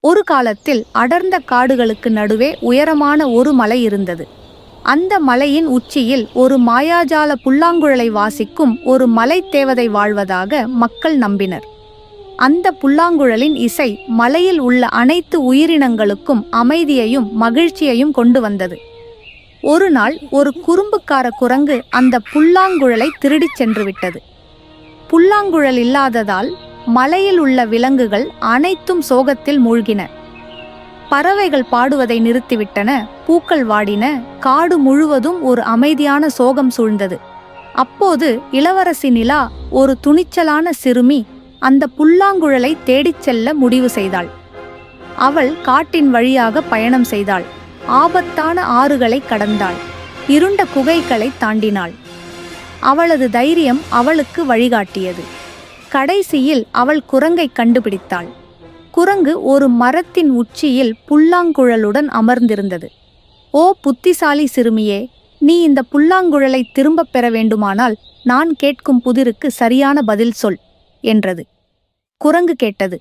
ஒரு காலத்தில் அடர்ந்த காடுகளுக்கு நடுவே உயரமான ஒரு மலை இருந்தது. அந்த மலையின் உச்சியில் ஒரு மாயாஜால புல்லாங்குழலை வாசிக்கும் ஒரு மலை தேவதை வாழ்வதாக மக்கள் நம்பினர். அந்த புல்லாங்குழலின் இசை மலையில் உள்ள அனைத்து உயிரினங்களுக்கும் அமைதியையும் மகிழ்ச்சியையும் கொண்டு வந்தது. ஒரு நாள் ஒரு குறும்புக்கார குரங்கு அந்த புல்லாங்குழலை திருடிச் சென்று விட்டது. புல்லாங்குழல் இல்லாததால் மலையில் உள்ள விலங்குகள் அனைத்தும் சோகத்தில் மூழ்கின. பறவைகள் பாடுவதை நிறுத்திவிட்டன பூக்கள் வாடின காடு முழுவதும் ஒரு அமைதியான சோகம் சூழ்ந்தது. அப்போது இளவரசி நிலா ஒரு துணிச்சலான சிறுமி அந்த புல்லாங்குழலை தேடிச் செல்ல முடிவு செய்தாள். அவள் காட்டின் வழியாக பயணம் செய்தாள். ஆபத்தான ஆறுகளை கடந்தாள். இருண்ட குகைகளை தாண்டினாள். அவளது தைரியம் அவளுக்கு வழிகாட்டியது. கடைசியில் அவள் குரங்கை கண்டுபிடித்தாள். குரங்கு ஒரு மரத்தின் உச்சியில் புல்லாங்குழலுடன் அமர்ந்திருந்தது. ஓ புத்திசாலி சிறுமியே நீ இந்த புல்லாங்குழலை திரும்பப் பெற வேண்டுமானால் நான் கேட்கும் புதிருக்கு சரியான பதில் சொல். என்றது. குரங்கு கேட்டது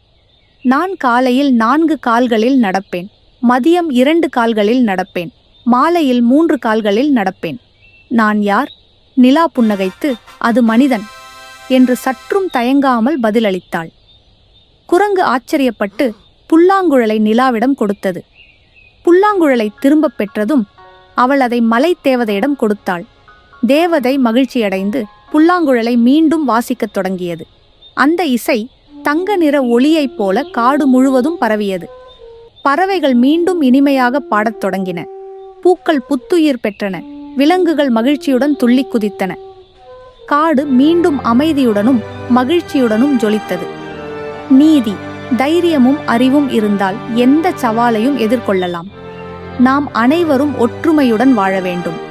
நான் காலையில் நான்கு கால்களில் நடப்பேன் மதியம் இரண்டு கால்களில் நடப்பேன் மாலையில் மூன்று கால்களில் நடப்பேன். நான் யார் நிலா புன்னகைத்து அது மனிதன் என்று சற்றும் தயங்காமல் பதிலளித்தாள். குரங்கு ஆச்சரியப்பட்டு புல்லாங்குழலை நிலாவிடம் கொடுத்தது. புல்லாங்குழலை திரும்பப் பெற்றதும் அவள் அதை மலை தேவதையிடம் கொடுத்தாள். தேவதை மகிழ்ச்சியடைந்து புல்லாங்குழலை மீண்டும் வாசிக்கத் தொடங்கியது. அந்த இசை தங்க நிற ஒளியைப் போல காடு முழுவதும் பரவியது. பறவைகள் மீண்டும் இனிமையாக பாடத் தொடங்கின. பூக்கள் புத்துயிர் பெற்றன. விலங்குகள் மகிழ்ச்சியுடன் துள்ளி குதித்தன. காடு மீண்டும் அமைதியுடனும் மகிழ்ச்சியுடனும் ஜொலித்தது. நீதி தைரியமும் அறிவும் இருந்தால் எந்த சவாலையும் எதிர்கொள்ளலாம். நாம் அனைவரும் ஒற்றுமையுடன் வாழ வேண்டும்.